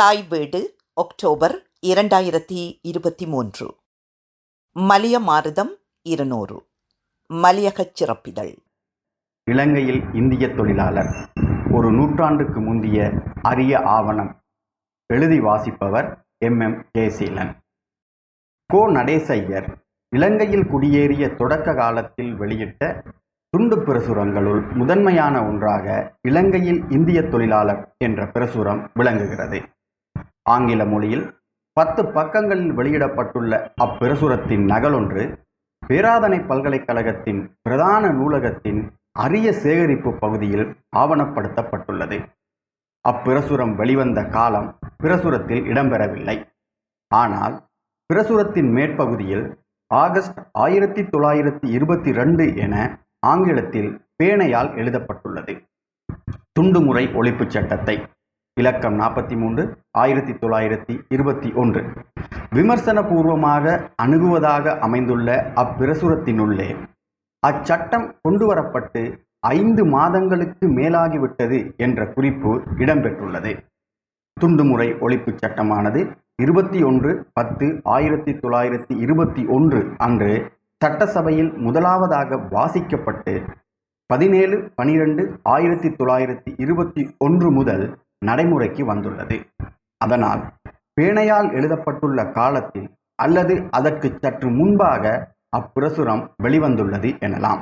தாய் வீடு ஒக்டோபர் இரண்டாயிரத்தி இருபத்தி மூன்று. மலிய மாருதம் இருநூறு. மலியகச் சிறப்பிதழ். இலங்கையில் இந்திய தொழிலாளர் ஒரு நூற்றாண்டுக்கு முந்திய அரிய ஆவணம். எழுதி வாசிப்பவர் எம். எம். கேசீலன் கோ. நடேசையர் இலங்கையில் குடியேறிய தொடக்க காலத்தில் வெளியிட்ட துண்டு பிரசுரங்களுள் முதன்மையான ஒன்றாக இலங்கையில் இந்திய தொழிலாளர் என்ற பிரசுரம் விளங்குகிறது. ஆங்கில மொழியில் பத்து பக்கங்களில் வெளியிடப்பட்டுள்ள அப்பிரசுரத்தின் நகலொன்று பேராதனை பல்கலைக்கழகத்தின் பிரதான நூலகத்தின் அரிய சேகரிப்பு பகுதியில் ஆவணப்படுத்தப்பட்டுள்ளது. அப்பிரசுரம் வெளிவந்த காலம் பிரசுரத்தில் இடம்பெறவில்லை. ஆனால் பிரசுரத்தின் மேற்பகுதியில் ஆகஸ்ட் ஆயிரத்தி தொள்ளாயிரத்தி இருபத்தி ரெண்டு என ஆங்கிலத்தில் பேணையால் எழுதப்பட்டுள்ளது. துண்டுமுறை ஒழிப்புச் சட்டத்தை இலக்கம் நாற்பத்தி மூன்று ஆயிரத்தி தொள்ளாயிரத்தி இருபத்தி ஒன்று. விமர்சனபூர்வமாக அணுகுவதாக அமைந்துள்ள அப்பிரசுரத்தினுள்ளே அச்சட்டம் கொண்டுவரப்பட்டு ஐந்து மாதங்களுக்கு மேலாகிவிட்டது என்ற குறிப்பு இடம்பெற்றுள்ளது. துண்டுமுறை ஒழிப்புச் சட்டமானது இருபத்தி ஒன்று பத்து ஆயிரத்தி தொள்ளாயிரத்தி இருபத்தி ஒன்று அன்று சட்டசபையில் முதலாவதாக வாசிக்கப்பட்டு பதினேழு பனிரெண்டு ஆயிரத்தி தொள்ளாயிரத்தி இருபத்தி ஒன்று முதல் நடைமுறைக்கு வந்துள்ளது. அதனால் பேணையால் எழுதப்பட்டுள்ள காலத்தில் அல்லது அதற்கு சற்று முன்பாக அப்பிரசுரம் வெளிவந்துள்ளது எனலாம்.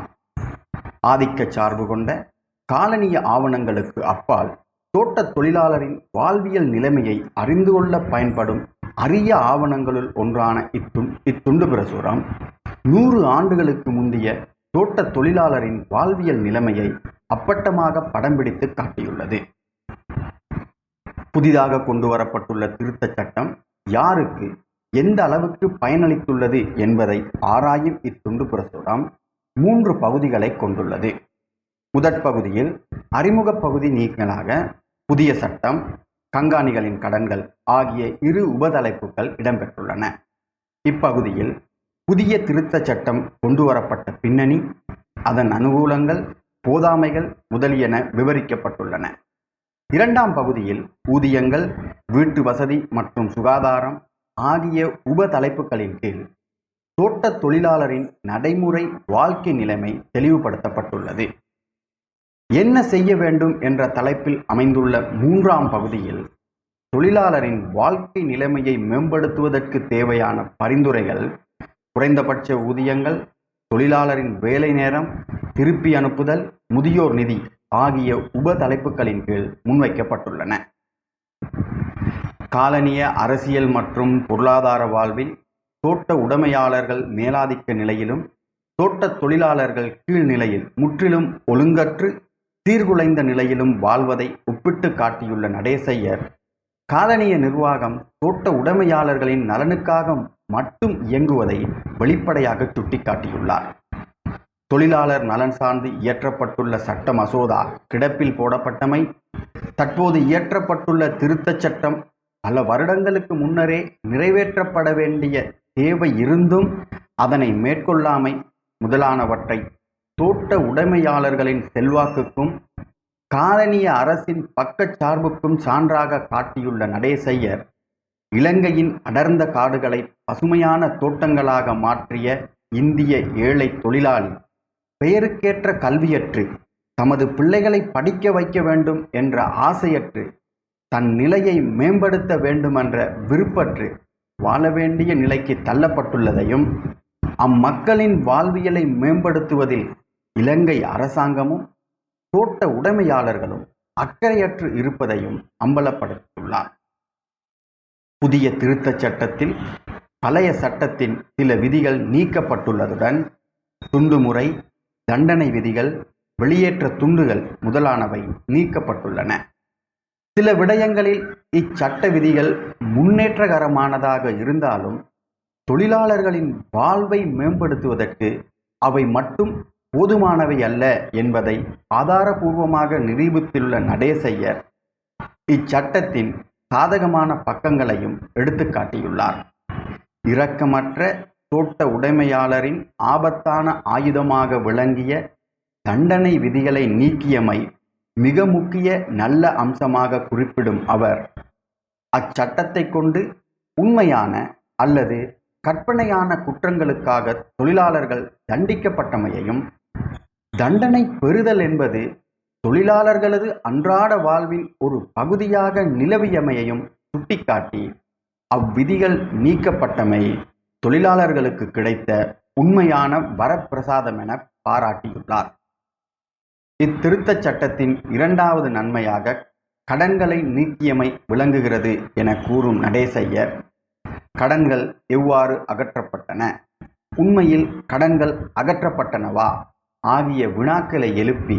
ஆதிக்க சார்பு கொண்ட காலனிய ஆவணங்களுக்கு அப்பால் தோட்டத் தொழிலாளரின் வாழ்வியல் நிலைமையை அறிந்து கொள்ள பயன்படும் அரிய ஆவணங்களுள் ஒன்றான இத்துண் இத்துண்டு பிரசுரம் நூறு ஆண்டுகளுக்கு முந்தைய தோட்டத் தொழிலாளரின் வாழ்வியல் நிலைமையை அப்பட்டமாக படம் பிடித்து காட்டியுள்ளது. புதிதாக கொண்டு வரப்பட்டுள்ள திருத்தச் சட்டம் யாருக்கு எந்த அளவுக்கு பயனளித்துள்ளது என்பதை ஆராயும் இத்துண்டு பிரசுரம் மூன்று பகுதிகளை கொண்டுள்ளது. முதற் பகுதியில் அறிமுக பகுதி நீக்கலாக புதிய சட்டம் கங்காணிகளின் கடன்கள் ஆகிய இரு உபதலைப்புகள் இடம்பெற்றுள்ளன. இப்பகுதியில் புதிய திருத்தச் சட்டம் கொண்டு வரப்பட்ட பின்னணி அதன் அனுகூலங்கள் போதாமைகள் முதலியன விவரிக்கப்பட்டுள்ளன. இரண்டாம் பகுதியில் ஊதியங்கள் வீட்டு வசதி மற்றும் சுகாதாரம் ஆகிய உப தலைப்புகளின் கீழ் தோட்டத் தொழிலாளரின் நடைமுறை வாழ்க்கை நிலைமை தெளிவுபடுத்தப்பட்டுள்ளது. என்ன செய்ய வேண்டும் என்ற தலைப்பில் அமைந்துள்ள மூன்றாம் பகுதியில் தொழிலாளரின் வாழ்க்கை நிலைமையை மேம்படுத்துவதற்கு தேவையான பரிந்துரைகள் குறைந்தபட்ச ஊதியங்கள் தொழிலாளரின் வேலை நேரம் திருப்பி அனுப்புதல் முதியோர் நிதி ஆகிய உப தலைப்புகளின் கீழ் முன்வைக்கப்பட்டுள்ளன. காலனிய அரசியல் மற்றும் பொருளாதார வாழ்வில் தோட்ட உடைமையாளர்கள் மேலாதிக்க நிலையிலும் தோட்ட தொழிலாளர்கள் கீழ்நிலையில் முற்றிலும் ஒழுங்கற்று சீர்குலைந்த நிலையிலும் வாழ்வதை ஒப்பிட்டு காட்டியுள்ள நடேசையர் காலனிய நிர்வாகம் தோட்ட உடைமையாளர்களின் நலனுக்காக மட்டும் இயங்குவதை வெளிப்படையாக சுட்டிக்காட்டியுள்ளார். தொழிலாளர் நலன் சார்ந்து இயற்றப்பட்டுள்ள சட்ட மசோதா கிடப்பில் போடப்பட்டமை தற்போது இயற்றப்பட்டுள்ள திருத்தச் சட்டம் பல வருடங்களுக்கு முன்னரே நிறைவேற்றப்பட வேண்டிய தேவை இருந்தும் அதனை மேற்கொள்ளாமை முதலானவற்றை தோட்ட உடைமையாளர்களின் செல்வாக்குக்கும் காலனிய அரசின் பக்கச்சார்புக்கும் சான்றாக காட்டியுள்ள நடேசையர் இலங்கையின் அடர்ந்த காடுகளை பசுமையான தோட்டங்களாக மாற்றிய இந்திய ஏழை தொழிலாளி. பெயருக்கேற்ற கல்வியற்று தமது பிள்ளைகளை படிக்க வைக்க வேண்டும் என்ற ஆசையற்று தன் நிலையை மேம்படுத்த வேண்டுமென்ற விருப்பற்று வாழ வேண்டிய நிலைக்கு தள்ளப்பட்டுள்ளதையும் அம்மக்களின் வாழ்வியலை மேம்படுத்துவதில் இலங்கை அரசாங்கமும் தோட்ட உடைமையாளர்களும் அக்கறையற்று இருப்பதையும் அம்பலப்படுத்தியுள்ளார். புதிய திருத்தச் சட்டத்தில் பழைய சட்டத்தின் சில விதிகள் நீக்கப்பட்டுள்ளதுடன் துண்டுமுறை தண்டனை விதிகள் வெளியேற்ற துண்டுகள் முதலானவை நீக்கப்பட்டுள்ளன. சில விடயங்களில் இச்சட்ட விதிகள் முன்னேற்றகரமானதாக இருந்தாலும் தொழிலாளர்களின் வாழ்வை மேம்படுத்துவதற்கு அவை மட்டும் போதுமானவை அல்ல என்பதை ஆதாரபூர்வமாக நிரூபித்துள்ள நடேசையர் இச்சட்டத்தின் சாதகமான பக்கங்களையும் எடுத்துக்காட்டியுள்ளார். இரக்கமற்ற தோட்ட உடைமையாளரின் ஆபத்தான ஆயுதமாக விளங்கிய தண்டனை விதிகளை நீக்கியமை மிக முக்கிய நல்ல அம்சமாக குறிப்பிடும் அவர். அச்சட்டத்தை கொண்டு உண்மையான அல்லது கற்பனையான குற்றங்களுக்காக தொழிலாளர்கள் தண்டிக்கப்பட்டமையையும் தண்டனை பெறுதல் என்பது தொழிலாளர்களது அன்றாட வாழ்வின் ஒரு பகுதியாக நிலவியமையையும் சுட்டிக்காட்டி அவ்விதிகள் நீக்கப்பட்டமை தொழிலாளர்களுக்கு கிடைத்த உண்மையான வரப்பிரசாதம் என பாராட்டியுள்ளார். இத்திருத்தச் சட்டத்தின் இரண்டாவது நன்மையாக கடன்களை நீக்கியமை விளங்குகிறது என கூறும் நடேசைய கடன்கள் எவ்வாறு அகற்றப்பட்டன? உண்மையில் கடன்கள் அகற்றப்பட்டனவா? ஆகிய வினாக்களை எழுப்பி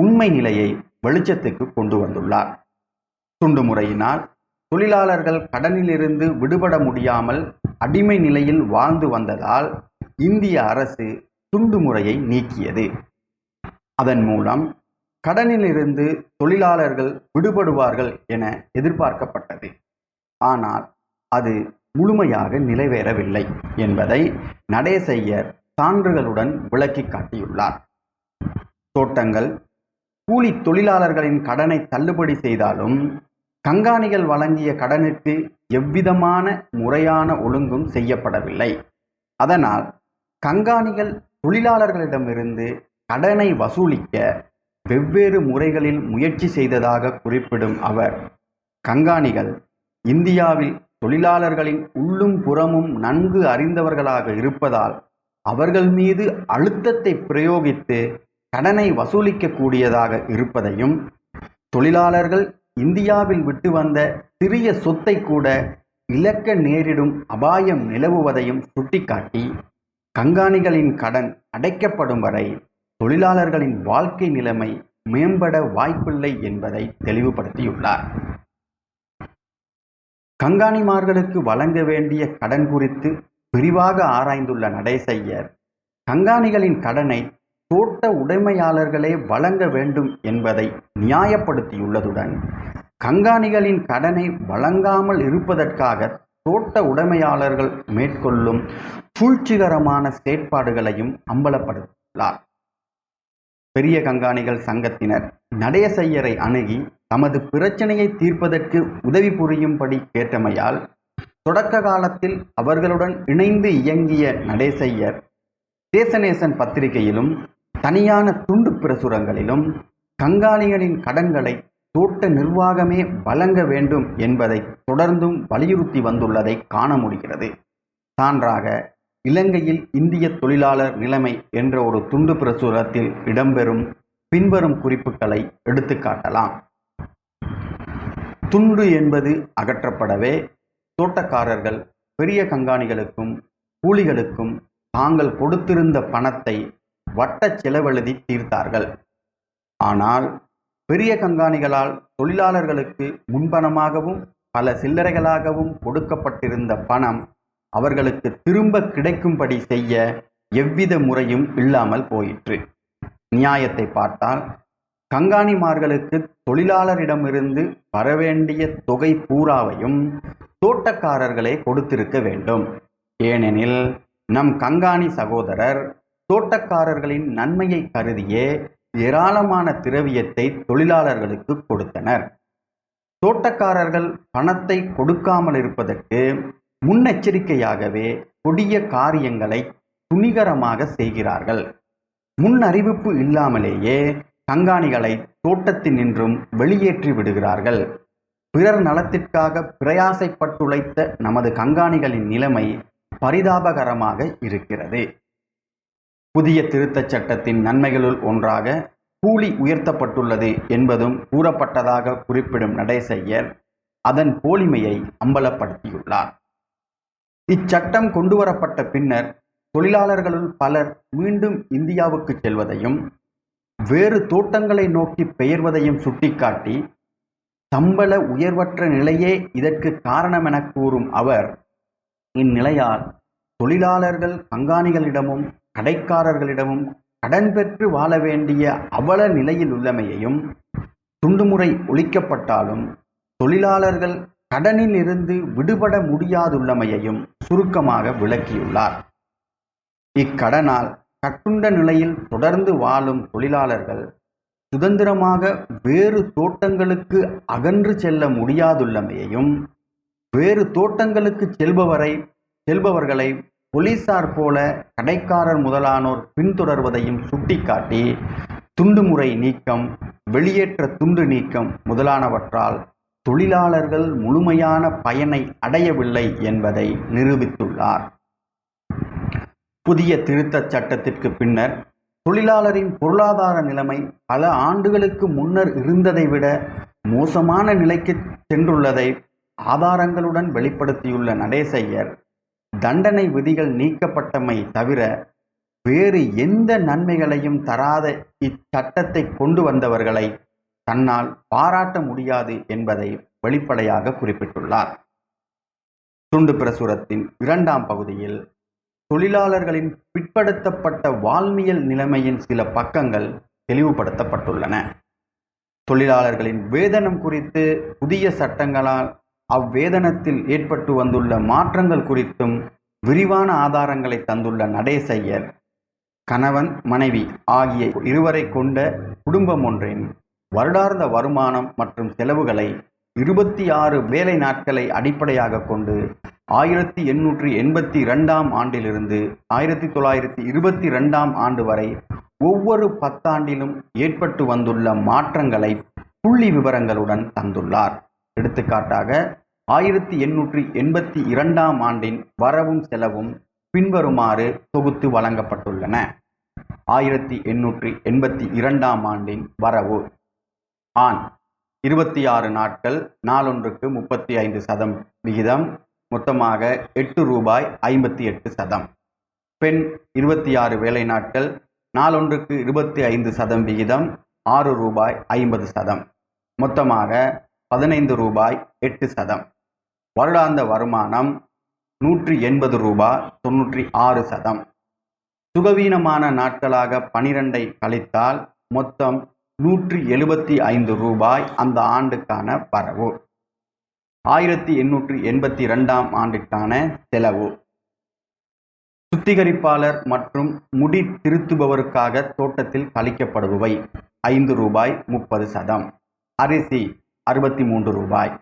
உண்மை நிலையை வெளிச்சத்துக்கு கொண்டு வந்துள்ளார். துண்டு முறையினால் தொழிலாளர்கள் கடனிலிருந்து விடுபட முடியாமல் அடிமை நிலையில் வாழ்ந்து வந்ததால் இந்திய அரசு துண்டு முறையை நீக்கியது. அதன் மூலம் கடனிலிருந்து தொழிலாளர்கள் விடுபடுவார்கள் என எதிர்பார்க்கப்பட்டது. ஆனால் அது முழுமையாக நிறைவேறவில்லை என்பதை நடேசையர் சான்றுகளுடன் விளக்கி காட்டியுள்ளார். தோட்டங்கள் கூலி தொழிலாளர்களின் கடனை தள்ளுபடி செய்தாலும் கங்காணிகள் வழங்கிய கடனுக்கு எவ்விதமான முறையான ஒழுங்கும் செய்யப்படவில்லை. அதனால் கங்காணிகள் தொழிலாளர்களிடமிருந்து கடனை வசூலிக்க வெவ்வேறு முறைகளில் முயற்சி செய்ததாக குறிப்பிடும் அவர் கங்காணிகள் இந்தியாவில் தொழிலாளர்களின் உள்ளும் புறமும் நன்கு அறிந்தவர்களாக இருப்பதால் அவர்கள் மீது அழுத்தத்தை பிரயோகித்து கடனை வசூலிக்கக்கூடியதாக இருப்பதையும் தொழிலாளர்கள் இந்தியாவில் விட்டு வந்த சிறிய சொத்தை கூட இழக்க நேரிடும் அபாயம் நிலவுவதையும் சுட்டிக்காட்டி கங்காணிகளின் கடன் அடைக்கப்படும் வரை தொழிலாளர்களின் வாழ்க்கை நிலைமை மேம்பட வாய்ப்பில்லை என்பதை தெளிவுபடுத்தியுள்ளார். கங்காணிமார்களுக்கு வழங்க வேண்டிய கடன் குறித்து விரிவாக ஆராய்ந்துள்ள நடேசையர் கங்காணிகளின் கடனை தோட்ட உடைமையாளர்களே வழங்க வேண்டும் என்பதை நியாயப்படுத்தியுள்ளதுடன் கங்காணிகளின் கடனை வழங்காமல் இருப்பதற்காக தோட்ட உடைமையாளர்கள் மேற்கொள்ளும் சூழ்ச்சிகரமான செயற்பாடுகளையும் அம்பலப்படுத்தியுள்ளார். பெரிய கங்காணிகள் சங்கத்தினர் நடேசையரை அணுகி தமது பிரச்சனையை தீர்ப்பதற்கு உதவி புரியும்படி கேட்டமையால் தொடக்க காலத்தில் அவர்களுடன் இணைந்து இயங்கிய நடேசையர் தேசநேசன் பத்திரிகையிலும் தனியான துண்டு பிரசுரங்களிலும் கங்காணிகளின் கடன்களை தோட்ட நிர்வாகமே வழங்க வேண்டும் என்பதை தொடர்ந்தும் வலியுறுத்தி வந்துள்ளதை காண முடிகிறது. சான்றாக இலங்கையில் இந்திய தொழிலாளர் நிலைமை என்ற ஒரு துண்டு பிரசுரத்தில் இடம்பெறும் பின்வரும் குறிப்புகளை எடுத்துக்காட்டலாம் துண்டு என்பது அகற்றப்படவே தோட்டக்காரர்கள் பெரிய கங்காணிகளுக்கும் கூலிகளுக்கும் தாங்கள் கொடுத்திருந்த பணத்தை வட்ட செலவெழுதி தீர்த்தார்கள். ஆனால் பெரிய கங்காணிகளால் தொழிலாளர்களுக்கு முன்பணமாகவும் பல சில்லறைகளாகவும் கொடுக்கப்பட்டிருந்த பணம் அவர்களுக்கு திரும்ப கிடைக்கும்படி செய்ய எவ்வித முறையும் இல்லாமல் போயிற்று. நியாயத்தை பார்த்தால் கங்காணிமார்களுக்கு தொழிலாளரிடமிருந்து வரவேண்டிய தொகை பூராவையும் தோட்டக்காரர்களே கொடுத்திருக்க வேண்டும். ஏனெனில் நம் கங்காணி சகோதரர் தோட்டக்காரர்களின் நன்மையை கருதியே ஏராளமான திரவியத்தை தொழிலாளர்களுக்கு கொடுத்தனர். தோட்டக்காரர்கள் பணத்தை கொடுக்காமல் இருப்பதற்கு முன்னெச்சரிக்கையாகவே கொடிய காரியங்களை துணிகரமாக செய்கிறார்கள். முன் அறிவிப்பு இல்லாமலேயே கங்காணிகளை தோட்டத்தினின்றும் வெளியேற்றி விடுகிறார்கள். பிறர் நலத்திற்காக பிரயாசைப்பட்டுழைத்த நமது கங்காணிகளின் நிலைமை பரிதாபகரமாக இருக்கிறது. புதிய திருத்தச் சட்டத்தின் நன்மைகளுள் ஒன்றாக கூலி உயர்த்தப்பட்டுள்ளது என்பதும் கூறப்பட்டதாக குறிப்பிடும் நடேசையர் அதன் போலிமையை அம்பலப்படுத்தியுள்ளார். இச்சட்டம் கொண்டுவரப்பட்ட பின்னர் தொழிலாளர்களுள் பலர் மீண்டும் இந்தியாவுக்கு செல்வதையும் வேறு தோட்டங்களை நோக்கி பெயர்வதையும் சுட்டிக்காட்டி சம்பள உயர்வற்ற நிலையே இதற்கு காரணமென கூறும் அவர் இந்நிலையால் தொழிலாளர்கள் கங்காணிகளிடமும் கடைக்காரர்களிடமும் கடன் பெற்று வாழ வேண்டிய அவல நிலையில் உள்ளமையையும் துண்டுமுறை ஒழிக்கப்பட்டாலும் தொழிலாளர்கள் கடனில் இருந்து விடுபட முடியாதுள்ளமையையும் சுருக்கமாக விளக்கியுள்ளார். இக்கடனால் கட்டுண்ட நிலையில் தொடர்ந்து வாழும் தொழிலாளர்கள் சுதந்திரமாக வேறு தோட்டங்களுக்கு அகன்று செல்ல முடியாதுள்ளமையையும் வேறு தோட்டங்களுக்கு செல்பவரை செல்பவர்களை போலீசார் போல கடைக்காரர் முதலானோர் பின்தொடர்வதையும் சுட்டிக்காட்டி துண்டுமுறை நீக்கம் வெளியேற்ற துண்டு நீக்கம் முதலானவற்றால் தொழிலாளர்கள் முழுமையான பயனை அடையவில்லை என்பதை நிரூபித்துள்ளார். புதிய திருத்தச் சட்டத்திற்கு பின்னர் தொழிலாளரின் பொருளாதார நிலைமை பல ஆண்டுகளுக்கு முன்னர் இருந்ததை விட மோசமான நிலைக்கு சென்றுள்ளதை ஆதாரங்களுடன் வெளிப்படுத்தியுள்ள நடேசையர் தண்டனை விதிகள் நீக்கப்பட்டமை தவிர வேறு எந்த நன்மைகளையும் தராத இச்சட்டத்தை கொண்டு வந்தவர்களை தன்னால் பாராட்ட முடியாது என்பதை வெளிப்படையாக குறிப்பிட்டுள்ளார். துண்டு பிரசுரத்தின் இரண்டாம் பகுதியில் தொழிலாளர்களின் பிற்படுத்தப்பட்ட வாழ்வியல் நிலைமையின் சில பக்கங்கள் தெளிவுபடுத்தப்பட்டுள்ளன. தொழிலாளர்களின் வேதனம் குறித்து புதிய சட்டங்களால் அவ்வேதனத்தில் ஏற்பட்டு வந்துள்ள மாற்றங்கள் குறித்தும் விரிவான ஆதாரங்களை தந்துள்ள நடேசையர் கணவன் மனைவி ஆகிய இருவரை கொண்ட குடும்பம் ஒன்றின் வருடார்ந்த வருமானம் மற்றும் செலவுகளை இருபத்தி ஆறு வேலை நாட்களை அடிப்படையாக கொண்டு ஆயிரத்தி எண்ணூற்றி எண்பத்தி இரண்டாம் ஆண்டிலிருந்து ஆயிரத்தி தொள்ளாயிரத்தி இருபத்தி ரெண்டாம் ஆண்டு வரை ஒவ்வொரு பத்தாண்டிலும் ஏற்பட்டு வந்துள்ள மாற்றங்களை புள்ளி விவரங்களுடன் தந்துள்ளார். எடுத்துக்காட்டாக ஆயிரத்தி எண்ணூற்றி எண்பத்தி இரண்டாம் ஆண்டின் வரவும் செலவும் பின்வருமாறு தொகுத்து வழங்கப்பட்டுள்ளன. ஆயிரத்தி எண்ணூற்றி எண்பத்தி இரண்டாம் ஆண்டின் வரவு. ஆண் இருபத்தி ஆறு நாட்கள் நாளொன்றுக்கு முப்பத்தி ஐந்து சதம் விகிதம் மொத்தமாக எட்டு ரூபாய் ஐம்பத்தி எட்டு சதம். பெண் இருபத்தி ஆறு வேலை நாட்கள் நாளொன்றுக்கு இருபத்தி ஐந்து சதம் விகிதம் ஆறு ரூபாய் ஐம்பது சதம். மொத்தமாக பதினைந்து ரூபாய் எட்டு சதம். வருடாந்த வருமானம் நூற்றி எண்பது ரூபாய் தொண்ணூற்றி ஆறு சதம். சுகவீனமான நாட்களாக பனிரெண்டை கழித்தால் மொத்தம் நூற்றி எழுபத்தி ஐந்து ரூபாய் அந்த ஆண்டுக்கான வரவு. ஆயிரத்தி எண்ணூற்றி எண்பத்தி ரெண்டாம் ஆண்டுக்கான செலவு. சுத்திகரிப்பாளர் மற்றும் முடி திருத்துபவருக்காக தோட்டத்தில் கழிக்கப்படுபவை ஐந்து ரூபாய் முப்பது சதம். அரிசி அறுபத்தி மூன்று ரூபாய்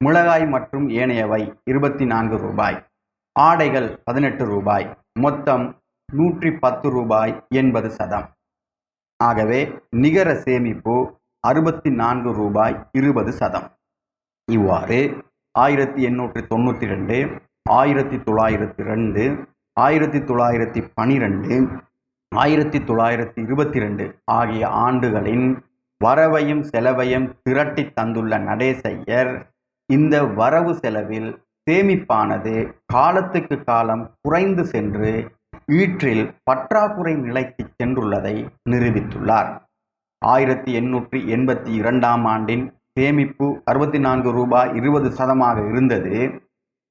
மிளகாய் மற்றும் ஏனையவை இருபத்தி நான்கு ரூபாய் ஆடைகள் பதினெட்டு ரூபாய் மொத்தம் நூற்றி பத்து ரூபாய் எண்பது சதம். ஆகவே நிகர சேமிப்பு அறுபத்தி நான்கு ரூபாய் இருபது சதம். இவ்வாறு ஆயிரத்தி எண்ணூற்றி தொண்ணூற்றி ரெண்டு ஆயிரத்தி தொள்ளாயிரத்தி ரெண்டு ஆயிரத்தி தொள்ளாயிரத்தி பனிரெண்டு ஆயிரத்தி தொள்ளாயிரத்தி இருபத்தி ரெண்டு ஆகிய ஆண்டுகளின் வரவையும் செலவையும் திரட்டி தந்துள்ள நடேசையர் இந்த வரவு செலவில் சேமிப்பானது காலத்துக்கு காலம் குறைந்து சென்று ஈற்றில் பற்றாக்குறை நிலைக்கு சென்றுள்ளதை நிரூபித்துள்ளார். ஆயிரத்தி எண்ணூற்றி எண்பத்தி இரண்டாம் ஆண்டின் சேமிப்பு அறுபத்தி நான்கு ரூபாய் இருபது சதமாக இருந்தது.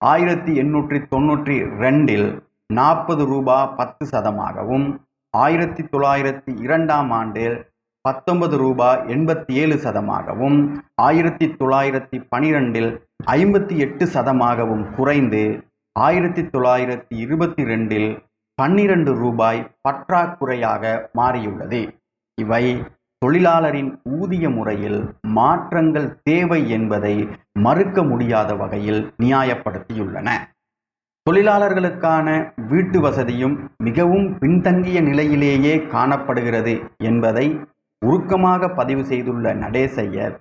ஆயிரத்தி எண்ணூற்றி தொண்ணூற்றி ரெண்டில் நாற்பது ரூபாய் பத்து சதமாகவும் ஆயிரத்தி தொள்ளாயிரத்தி இரண்டாம் ஆண்டில் பத்தொன்பது ரூபாய் எண்பத்தி ஏழு சதமாகவும் ஆயிரத்தி தொள்ளாயிரத்தி பனிரெண்டில் ஐம்பத்தி எட்டு சதமாகவும் குறைந்து ஆயிரத்தி தொள்ளாயிரத்தி இருபத்தி ரெண்டில் பன்னிரண்டு ரூபாய் பற்றாக்குறையாக மாறியுள்ளது. இவை தொழிலாளரின் ஊதிய முறையில் மாற்றங்கள் தேவை என்பதை மறுக்க முடியாத வகையில் நியாயப்படுத்தியுள்ளன. தொழிலாளர்களுக்கான வீட்டு வசதியும் மிகவும் பின்தங்கிய நிலையிலேயே காணப்படுகிறது என்பதை உருக்கமாக பதிவு செய்துள்ள நடேசையர்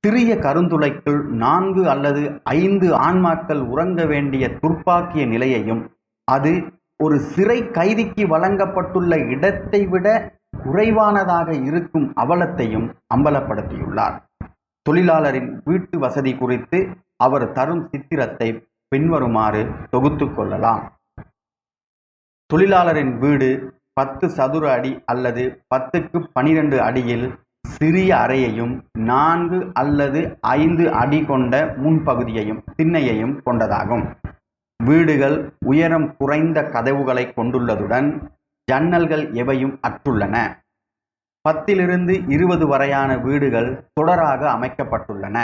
சிறிய கருந்துளைக்குள் நான்கு அல்லது ஐந்து ஆன்மாக்கள் உறங்க வேண்டிய துர்ப்பாக்கிய நிலையையும் அது ஒரு சிறை கைதிக்கு வழங்கப்பட்டுள்ள இடத்தை விட குறைவானதாக இருக்கும் அவலத்தையும் அம்பலப்படுத்தியுள்ளார். தொழிலாளரின் வீட்டு வசதி குறித்து அவர் தரும் சித்திரத்தை பின்வருமாறு தொகுத்து கொள்ளலாம். தொழிலாளரின் வீடு பத்து சதுர அடி அல்லது பத்துக்கு பனிரெண்டு அடியில் சிறிய அறையையும் நான்கு அல்லது ஐந்து அடி கொண்ட முன்பகுதியையும் திண்ணையையும் கொண்டதாகும். வீடுகள் உயரம் குறைந்த கதவுகளை கொண்டுள்ளதுடன் ஜன்னல்கள் எவையும் அற்றுள்ளன. பத்திலிருந்து இருபது வரையான வீடுகள் தொடராக அமைக்கப்பட்டுள்ளன.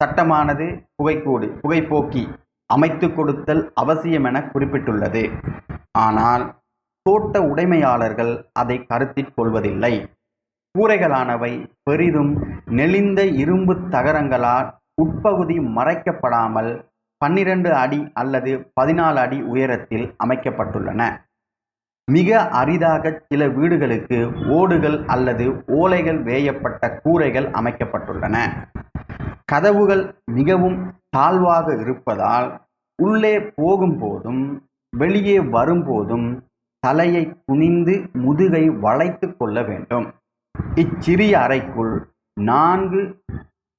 சட்டமானது புகைக்கூடு புகைப்போக்கி அமைத்து கொடுத்தல் அவசியம் என குறிப்பிட்டுள்ளது. ஆனால் தோட்ட உடைமையாளர்கள் அதை கருத்தில் கொள்வதில்லை. கூரைகளானவை பெரிதும் நெளிந்த இரும்பு தகரங்களால் உட்பகுதி மறைக்கப்படாமல் பன்னிரண்டு அடி அல்லது பதினாலு அடி உயரத்தில் அமைக்கப்பட்டுள்ளன. மிக அரிதாக சில வீடுகளுக்கு ஓடுகள் அல்லது ஓலைகள் வேயப்பட்ட கூரைகள் அமைக்கப்பட்டுள்ளன. கதவுகள் மிகவும் தாழ்வாக இருப்பதால் உள்ளே போகும்போதும் வெளியே வரும்போதும் தலையை குனிந்து முதுகை வளைத்து கொள்ள வேண்டும். இச்சிறிய அறைக்குள் நான்கு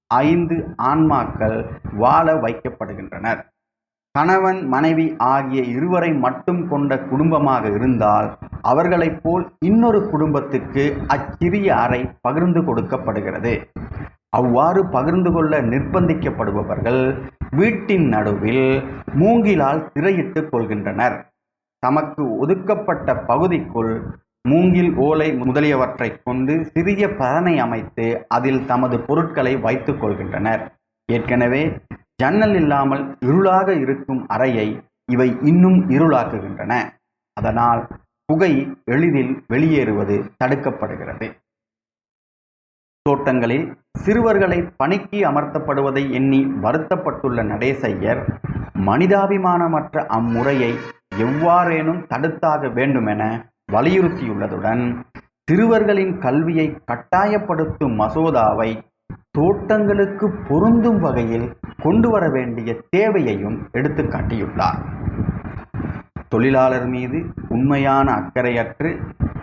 ஐந்து ஆன்மாக்கள் வாழ வைக்கப்படுகின்றனர். கணவன் மனைவி ஆகிய இருவரை மட்டும் கொண்ட குடும்பமாக இருந்தால் அவர்களைப் போல் இன்னொரு குடும்பத்துக்கு அச்சிறிய அறை பகிர்ந்து கொடுக்கப்படுகிறது. அவ்வாறு பகிர்ந்து கொள்ள நிர்பந்திக்கப்படுபவர்கள் வீட்டின் நடுவில் மூங்கிலால் திரையிட்டுக் கொள்கின்றனர். தமக்கு ஒதுக்கப்பட்ட பகுதிக்குள் மூங்கில் ஓலை முதலியவற்றை கொண்டு சிறிய பதனை அமைத்து அதில் தமது பொருட்களை வைத்துக் கொள்கின்றனர். ஏற்கனவே ஜன்னல் இல்லாமல் இருளாக இருக்கும் அறையை இவை இன்னும் இருளாக்குகின்றன. அதனால் புகை எளிதில் வெளியேறுவது தடுக்கப்படுகிறது. தோட்டங்களில் சிறுவர்களை பணிக்கு அமர்த்தப்படுவதை எண்ணி வருத்தப்பட்டுள்ள நடேசையர் மனிதாபிமானமற்ற அம்முறையை எவ்வாறேனும் தடுத்தாக வேண்டுமென வலியுறுத்தியுள்ளதுடன் சிறுவர்களின் கல்வியை கட்டாயப்படுத்தும் மசோதாவை தோட்டங்களுக்கு பொருந்தும் வகையில் கொண்டு வர வேண்டிய தேவையையும் எடுத்துக்காட்டியுள்ளார் தொழிலாளர் மீது உண்மையான அக்கறையற்று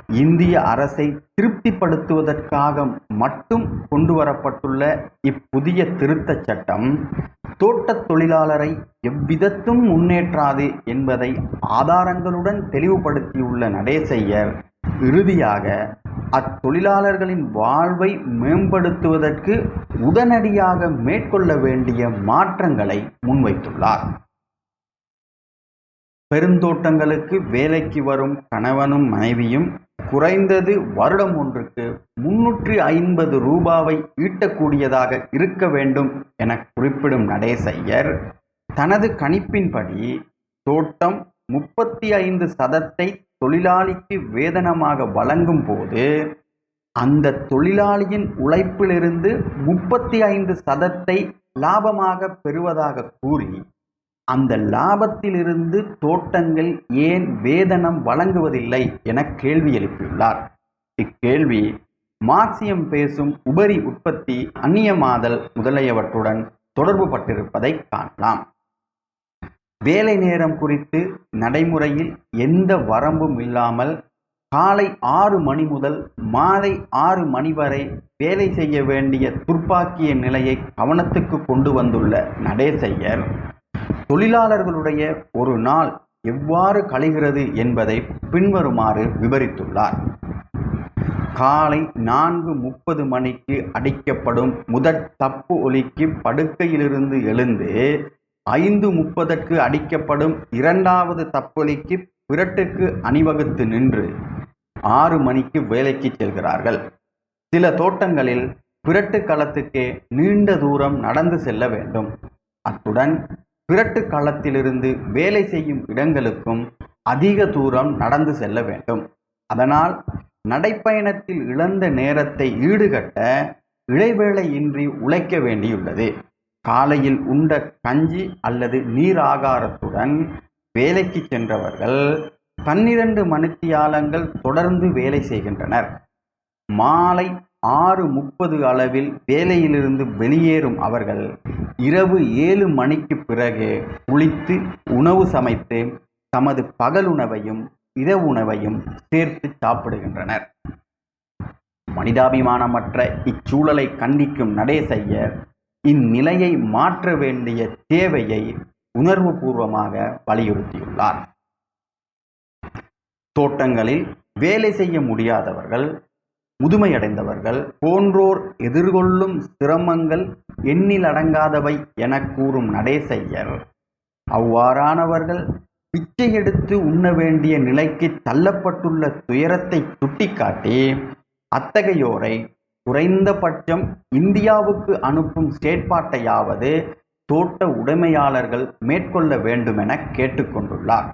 இந்திய அரசை திருப்திப்படுத்துவதற்காக மட்டும் கொண்டு வரப்பட்டுள்ள இப்புதிய திருத்தச் சட்டம் தோட்டத் தொழிலாளரை எவ்விதத்தும் முன்னேற்றாது என்பதை ஆதாரங்களுடன் தெளிவுபடுத்தியுள்ள நடேசையர் இறுதியாக அத்தொழிலாளர்களின் வாழ்வை மேம்படுத்துவதற்கு உடனடியாக மேற்கொள்ள வேண்டிய மாற்றங்களை முன்வைத்துள்ளார். பெருந்தோட்டங்களுக்கு வேலைக்கு வரும் கணவனும் மனைவியும் குறைந்தது வருடம் ஒன்றுக்கு முன்னூற்றி ஐம்பது ரூபாவை ஈட்டக்கூடியதாக இருக்க வேண்டும் என குறிப்பிடும் நடேசையர் தனது கணிப்பின்படி தோட்டம் முப்பத்தி ஐந்து சதத்தை தொழிலாளிக்கு வேதனமாக வழங்கும் போது அந்த தொழிலாளியின் உழைப்பிலிருந்து முப்பத்தி ஐந்து சதத்தை லாபமாக பெறுவதாக கூறி அந்த லாபத்திலிருந்து தோட்டங்கள் ஏன் வேதனம் வழங்குவதில்லை என கேள்வி எழுப்பியுள்ளார். இக்கேள்வி மார்க்சியம் பேசும் உபரி உற்பத்தி அந்நியமாதல் முதலியவற்றுடன் தொடர்பு பட்டிருப்பதை காணலாம். வேலை நேரம் குறித்து நடைமுறையில் எந்த வரம்பும் இல்லாமல் காலை ஆறு மணி முதல் மாலை ஆறு மணி வரை வேலை செய்ய வேண்டிய துர்ப்பாக்கிய நிலையை கவனத்துக்கு கொண்டு வந்துள்ள நடேசையர் தொழிலாளர்களுடைய ஒரு நாள் எவ்வாறு கழிகிறது என்பதை பின்வருமாறு விவரித்துள்ளார். காலை நான்கு முப்பது மணிக்கு அடிக்கப்படும் முதற் தப்பு ஒலிக்கு படுக்கையிலிருந்து எழுந்து ஐந்து முப்பதற்கு அடிக்கப்படும் இரண்டாவது தப்பொலிக்கு பிறட்டுக்கு அணிவகுத்து நின்று ஆறு மணிக்கு வேலைக்கு செல்கிறார்கள். சில தோட்டங்களில் பிறட்டு களத்துக்கே நீண்ட தூரம் நடந்து செல்ல வேண்டும். அத்துடன் பிறட்டு களத்திலிருந்து வேலை செய்யும் இடங்களுக்கும் அதிக தூரம் நடந்து செல்ல வேண்டும். அதனால் நடைப்பயணத்தில் இழந்த நேரத்தை ஈடுகட்ட இடைவேளையின்றி உழைக்க வேண்டியுள்ளது. காலையில் உண்ட கஞ்சி அல்லது நீர் ஆகாரத்துடன் வேலைக்கு சென்றவர்கள் பன்னிரண்டு மணித்தியாலங்கள் தொடர்ந்து வேலை செய்கின்றனர். மாலை ஆறு முப்பது அளவில் வேலையிலிருந்து வெளியேறும் அவர்கள் இரவு ஏழு மணிக்கு பிறகு குளித்து உணவு சமைத்து தமது பகலுணவையும் இரவு உணவையும் சேர்த்து சாப்பிடுகின்றனர். மனிதாபிமானமற்ற இச்சூழலை கண்டிக்கும் நடேசையர் இந்நிலையை மாற்ற வேண்டிய தேவையை உணர்வுபூர்வமாக வலியுறுத்தியுள்ளார். தோட்டங்களில் வேலை செய்ய முடியாதவர்கள் முதுமையடைந்தவர்கள் போன்றோர் எதிர்கொள்ளும் சிரமங்கள் எண்ணிலடங்காதவை என கூறும் நடேசையர். அவ்வாறானவர்கள் பிச்சை எடுத்து உண்ண வேண்டிய நிலைக்கு தள்ளப்பட்டுள்ள துயரத்தை சுட்டிக்காட்டி அத்தகையோரை குறைந்தபட்சம் இந்தியாவுக்கு அனுப்பும் செயற்பாட்டையாவது தோட்ட உடைமையாளர்கள் மேற்கொள்ள வேண்டுமென கேட்டுக்கொண்டுள்ளார்.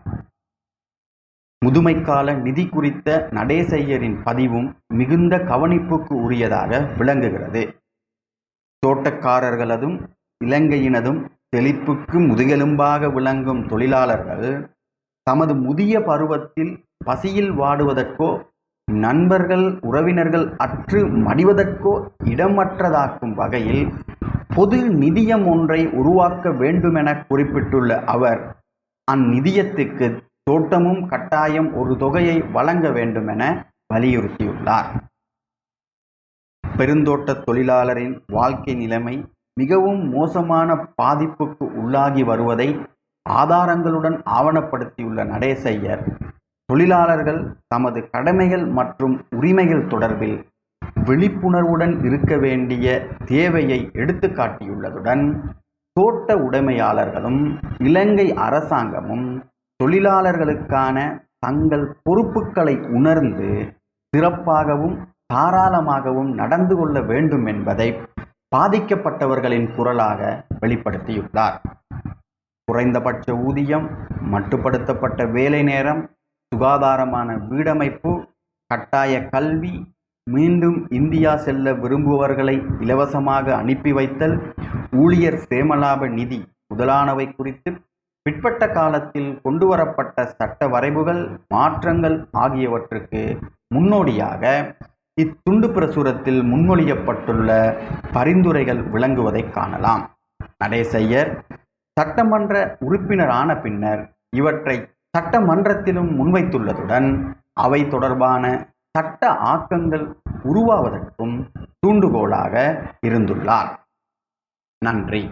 முதுமைக்கால நிதி குறித்த நடேசையரின் பதிவும் மிகுந்த கவனிப்புக்கு உரியதாக விளங்குகிறது. தோட்டக்காரர்களதும் இலங்கையினதும் செழிப்புக்கு முதுகெலும்பாக விளங்கும் தொழிலாளர்கள் தமது முதிய பருவத்தில் பசியில் வாடுவதற்கோ நண்பர்கள் உறவினர்கள் அற்று மடிவதற்கோ இடமற்றதாக்கும் வகையில் பொது நிதியம் ஒன்றை உருவாக்க வேண்டுமென குறிப்பிட்டுள்ள அவர் அந்நிதியத்துக்கு தோட்டமும் கட்டாயம் ஒரு தொகையை வழங்க வேண்டுமென வலியுறுத்தியுள்ளார். பெருந்தோட்ட தொழிலாளரின் வாழ்க்கை நிலைமை மிகவும் மோசமான பாதிப்புக்கு உள்ளாகி வருவதை ஆதாரங்களுடன் ஆவணப்படுத்தியுள்ள நடேசையர் தொழிலாளர்கள் தமது கடமைகள் மற்றும் உரிமைகள் தொடர்பில் விழிப்புணர்வுடன் இருக்க வேண்டிய தேவையை எடுத்துக்காட்டியுள்ளதுடன் தோட்ட உடைமையாளர்களும் இலங்கை அரசாங்கமும் தொழிலாளர்களுக்கான தங்கள் பொறுப்புகளை உணர்ந்து சிறப்பாகவும் தாராளமாகவும் நடந்து கொள்ள வேண்டும் என்பதை பாதிக்கப்பட்டவர்களின் குரலாக வெளிப்படுத்தியுள்ளார். குறைந்தபட்ச ஊதியம் மட்டுப்படுத்தப்பட்ட வேலை நேரம் சுகாதாரமான வீடமைப்பு கட்டாய கல்வி மீண்டும் இந்தியா செல்ல விரும்புபவர்களை இலவசமாக அனுப்பி வைத்தல் ஊழியர் சேமலாப நிதி முதலானவை குறித்து பிற்பட்ட காலத்தில் கொண்டுவரப்பட்ட சட்ட வரைவுகள் மாற்றங்கள் ஆகியவற்றுக்கு முன்னோடியாக இத்துண்டு பிரசுரத்தில் முன்மொழியப்பட்டுள்ள பரிந்துரைகள் விளங்குவதை காணலாம். நடேசையர் சட்டமன்ற உறுப்பினரான பின்னர் இவற்றை சட்டமன்றத்திலும் முன்வைத்துள்ளதுடன் அவை தொடர்பான சட்ட ஆக்கங்கள் உருவாவதற்கும் தூண்டுகோலாக இருந்துள்ளார். நன்றி.